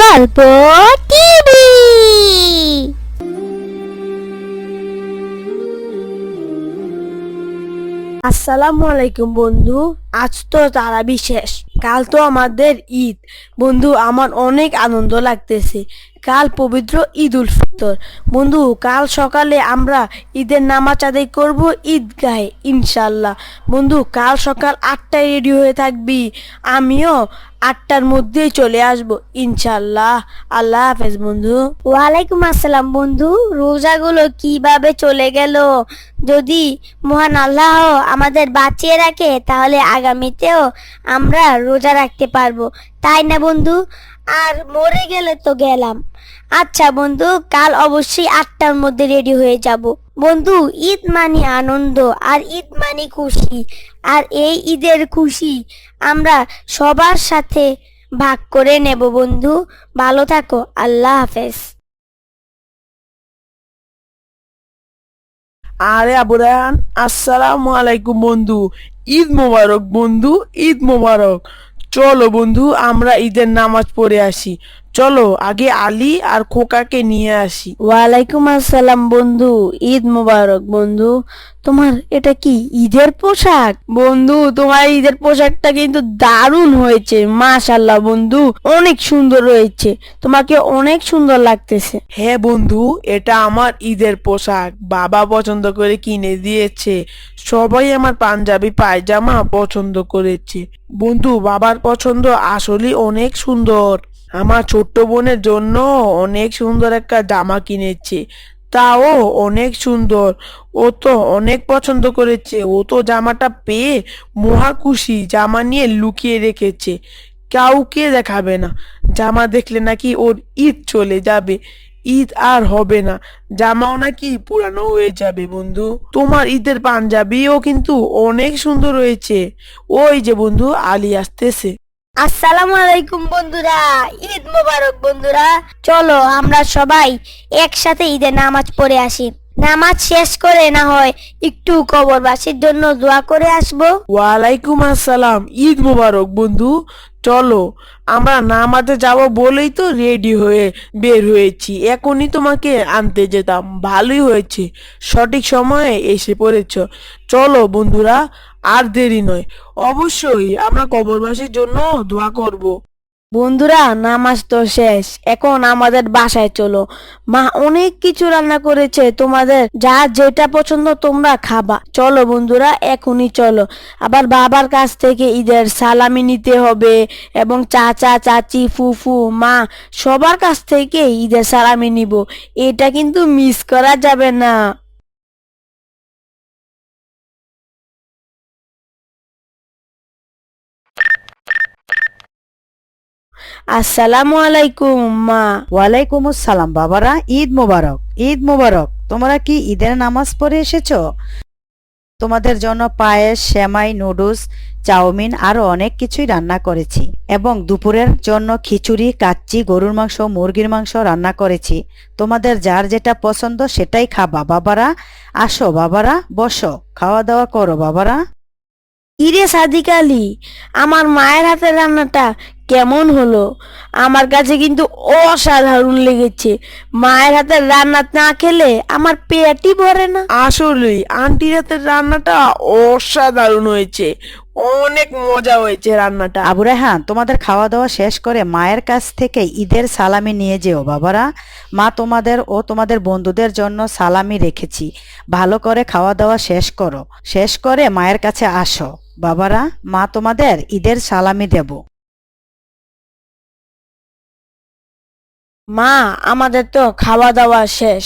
গল্প টিভি। আসসালামু আলাইকুম বন্ধু আজ তো তারা বিশেষ কাল তো আমাদের ঈদ। বন্ধু, আমার অনেক আনন্দ লাগতেছে। কাল পবিত্র ঈদ উল ফিতর। বন্ধু, কাল সকালে আমরা ঈদের নামাজ আদায় করব ঈদগাহে ইনশাল্লাহ বন্ধু, কাল সকাল আটটায় রেডি হয়ে থাকবি। আমিও আটটার মধ্যেই চলে আসব ইনশাল্লাহ আল্লাহ হাফেজ, বন্ধু। ওয়ালাইকুম আসসালাম, বন্ধু। রোজাগুলো কীভাবে চলে গেল? যদি মহান আল্লাহ আমাদের বাঁচিয়ে রাখে, তাহলে আগামীতেও আমরা রোজা রাখতে পারব। তাই না বন্ধু? আর মরে গেলে তো গেলাম। আচ্ছা বন্ধু, কাল অবশ্যই আটটার মধ্যে রেডি হয়ে যাব। বন্ধু, ঈদ মানে আনন্দ আর ঈদ মানে খুশি। আর এই ঈদের খুশি আমরা সবার সাথে ভাগ করে নেব বন্ধু। ভালো থাকো, আল্লাহ হাফেজ। আরে আবু রায়হান আসসালামু আলাইকুম বন্ধু। ঈদ মোবারক বন্ধু, ঈদ মোবারক। চলো বন্ধু, আমরা ঈদের নামাজ পড়ে আসি। চলো আগে আলী আর খোকাকে নিয়ে আসি। ওয়ালাইকুম আসসালাম বন্ধু ঈদ মোবারক বন্ধু। তোমার এটা কি ঈদের পোশাক? বন্ধু তোমার ঈদের পোশাকটা কিন্তু দারুণ হয়েছে মাশাল্লাহ বন্ধু অনেক সুন্দর রয়েছে তোমাকে অনেক সুন্দর লাগতেছে। হ্যাঁ বন্ধু এটা আমার ঈদের পোশাক বাবা পছন্দ করে কিনে দিয়েছে সবাই আমার পাঞ্জাবি পায়জামা পছন্দ করেছে। বন্ধু বাবার পছন্দ আসলে অনেক সুন্দর। আমার ছোট্ট বোনের জন্য অনেক সুন্দর একটা জামা কিনেছে। তাও অনেক সুন্দর। ও তো অনেক পছন্দ করেছে। ও তো জামাটা পেয়ে মহা খুশি। জামা নিয়ে লুকিয়ে রেখেছে। কাউকে দেখাবে না। জামা দেখলে নাকি ওর ঈদ চলে যাবে। ঈদ আর হবে না। জামাও নাকি পুরানো হয়ে যাবে বন্ধু। তোমার ঈদের পাঞ্জাবিও কিন্তু অনেক সুন্দর হয়েছে। ওই যে বন্ধু, আলী আসতেছে। আসসালামু আলাইকুম বন্ধুরা ঈদ মোবারক বন্ধুরা। চলো আমরা সবাই একসাথে ঈদের নামাজ পড়ে আসি। নামাজ শেষ করে না হয় একটু কবরবাসীর জন্য দোয়া করে আসব। ওয়ালাইকুম আসসালাম, ঈদ মোবারক বন্ধু। চলো, আমরা নামাজে যাব বলেই তো রেডি হয়ে বের হয়েছি। এখনই তোমাকে আনতে যেতাম, ভালোই হয়েছে, সঠিক সময়ে এসে পড়েছ। চলো বন্ধুরা, আর দেরি নয়, অবশ্যই আমরা কবরবাসীর জন্য দোয়া করব। বন্ধুরা, নামাজ তো শেষ। এখন আমাদের বাসায় চলো। মা অনেক কিছু রান্না করেছে। তোমাদের যা যেটা পছন্দ তোমরা খাবা। চলো বন্ধুরা, এখনই চলো। আবার বাবার কাছ থেকে ঈদের সালামি নিতে হবে এবং চাচা, চাচি, ফুফু, মা সবার কাছ থেকে ঈদের সালামি নিব। এটা কিন্তু মিস করা যাবে না। আসসালামু আলাইকুম মা। ওয়ালাইকুম আসসালাম বাবারা ঈদ মোবারক। ঈদ মোবারক। তোমরা কি ঈদের নামাজ পড়ে এসেছ? তোমাদের জন্য পায়েস সেমাই নুডলস চাউমিন আরও অনেক কিছুই রান্না করেছি এবং দুপুরের জন্য খিচুড়ি কাচ্চি গরুর মাংস মুরগির মাংস রান্না করেছি। তোমাদের যার যেটা পছন্দ সেটাই খাবা। বাবারা আসো বাবারা বসো খাওয়া দাওয়া করো বাবারা। ইরে সাদিক আলী আমার মায়ের হাতের রান্নাটা কেমন হলো? আমার কাছে কিন্তু অসাধারণ লেগেছে। মায়ের হাতের রান্না না খেলে আমার পেটই ভরে না। আসলে আন্টির হাতের রান্নাটা অসাধারণ হয়েছে। অনেক মজা হয়েছে রান্নাটা। আবু রেহান তোমাদের খাওয়া দাওয়া শেষ করে মায়ের কাছ থেকে ঈদের সালামি নিয়ে যেও বাবারা। মা তোমাদের ও তোমাদের বন্ধুদের জন্য সালামি রেখেছি। ভালো করে খাওয়া দাওয়া শেষ করো। শেষ করে মায়ের কাছে আসো। বাবারা মা তোমাদের ঈদের সালামি দেব। মা, আমাদের তো খাওয়া দাওয়া শেষ।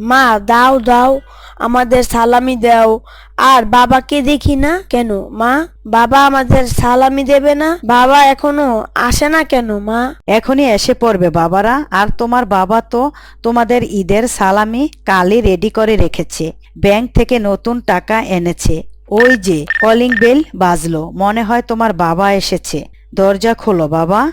মা, দাও দাও, আমাদের সালামি দাও। আর বাবাকে দেখি না কেন, মা? বাবা আমাদের সালামি দেবে না? বাবা এখনও আসে না কেন, মা? এখনই এসে পড়বে বাবারা। আর তোমার বাবা তো তোমাদের ঈদের সালামি কালই রেডি করে রেখেছে। ব্যাংক থেকে নতুন টাকা এনেছে। ওই যে, কলিং বেল বাজলো। মনে হয় তোমার বাবা এসেছে। দরজা খোলো বাবা।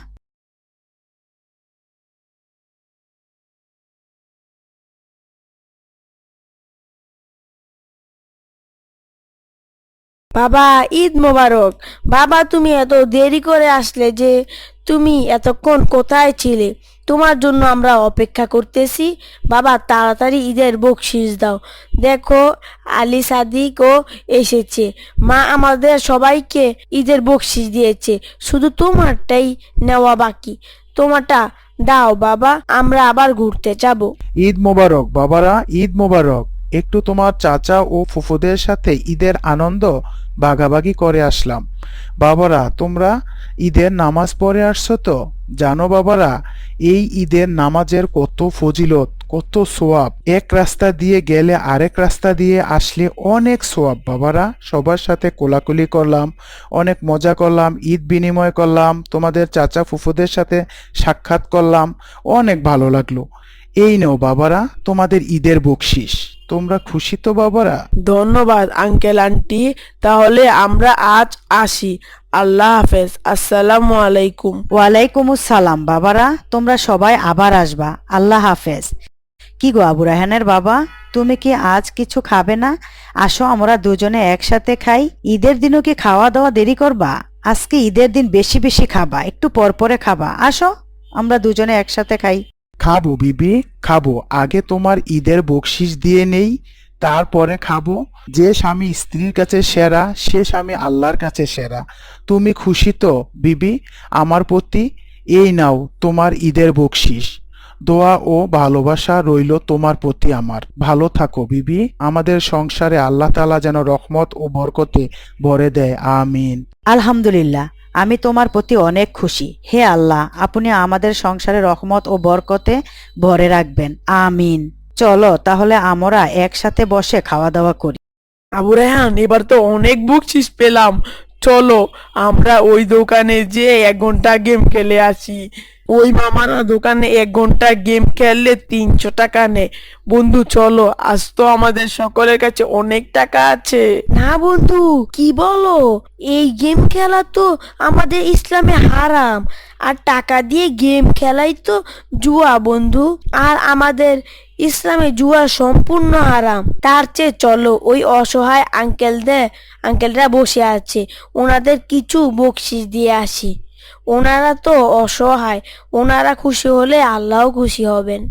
বাবা, ঈদ মোবারক। বাবা, তুমি এত দেরি করে আসলে যে তুমি এতক্ষণ কোথায় ছিলে? তোমার জন্য আমরা অপেক্ষা করতেছি। বাবা, তাড়াতাড়ি ঈদের বকশিস দাও। দেখো, আলী সাদিকও এসেছে। মা আমাদের সবাইকে ঈদের বকশিস দিয়েছে। শুধু তোমারটাই নেওয়া বাকি। তোমারটা দাও বাবা, আমরা আবার ঘুরতে যাব। ঈদ মোবারক, বাবারা, ঈদ মোবারক। একটু তোমার চাচা ও ফুফুদের সাথে ঈদের আনন্দ ভাগাভাগি করে আসলাম। বাবারা, তোমরা ঈদের নামাজ পড়ে আসছো তো? জানো বাবারা, এই ঈদের নামাজের কত ফজিলত, কত সোয়াব। এক রাস্তা দিয়ে গেলে আরেক রাস্তা দিয়ে আসলে অনেক সোয়াব। বাবারা, সবার সাথে কোলাকুলি করলাম, অনেক মজা করলাম, ঈদ বিনিময় করলাম, তোমাদের চাচা ফুফুদের সাথে সাক্ষাৎ করলাম, অনেক ভালো লাগল। এই নাও বাবারা, তোমাদের ঈদের বকশিস তোমরা খুশি তো বাবারা? ধন্যবাদ আঙ্কেল আন্টি। তাহলে আমরা আজ আসি। আল্লাহ হাফেজ। আসসালামু আলাইকুম। ওয়ালাইকুম আসসালাম বাবারা। তোমরা সবাই আবার আসবা। আল্লাহ হাফেজ। কি গো আবু রাহানের বাবা? তুমি কি আজ কিছু খাবে না? আসো আমরা দুজনে একসাথে খাই। ঈদের দিনও কি খাওয়া দাওয়া দেরি করবা? আজকে ঈদের দিন বেশি বেশি খাবা একটু পর পরে খাবা। আসো আমরা দুজনে একসাথে খাই। খাব বিবি, খাব। আগে তোমার ঈদের বকশিস দিয়ে নেই, তারপরে খাব। যে স্বামী স্ত্রীর কাছে সেরা, সে স্বামী আল্লাহর কাছে সেরা। তুমি খুশি তো, বিবি? আমার প্রতি এই নাও তোমার ঈদের বকশিস দোয়া ও ভালোবাসা রইল তোমার প্রতি আমার। ভালো থাকো বিবি। আমাদের সংসারে আল্লাহ তালা যেন রহমত ও বরকতে ভরে দেয়। আমিন। আলহামদুলিল্লাহ। আমি তোমার প্রতি অনেক খুশি। হে আল্লাহ, আপনি আমাদের সংসারে রহমত ও বরকতে ভরে রাখবেন। আমিন। চলো, তাহলে আমরা একসাথে বসে খাওয়া দাওয়া করি। আবু রেহান, এবার তো অনেক বকশিস পেলাম। চলো, আমরা ওই দোকানে যে এক ঘণ্টা গেম খেলে আসি। ওই মামারা দোকানে এক ঘণ্টা গেম খেললে তিনশো টাকা নেয় বন্ধু, চলো, আজ তো আমাদের সকলের কাছে অনেক টাকা আছে। না বন্ধু, কি বলো? এই গেম খেলা তো আমাদের ইসলামে হারাম। আর টাকা দিয়ে গেম খেলাই তো জুয়া বন্ধু। আর আমাদের ইসলামে জুয়া সম্পূর্ণ হারাম। তার চেয়ে চলো, ওই অসহায় আঙ্কেলদের আঙ্কেলরা বসে আছে। ওনাদের কিছু বকশিস দিয়ে আসি। ওনারা তো অসহায় ওনারা খুশি হলে আল্লাহও খুশি হবেন।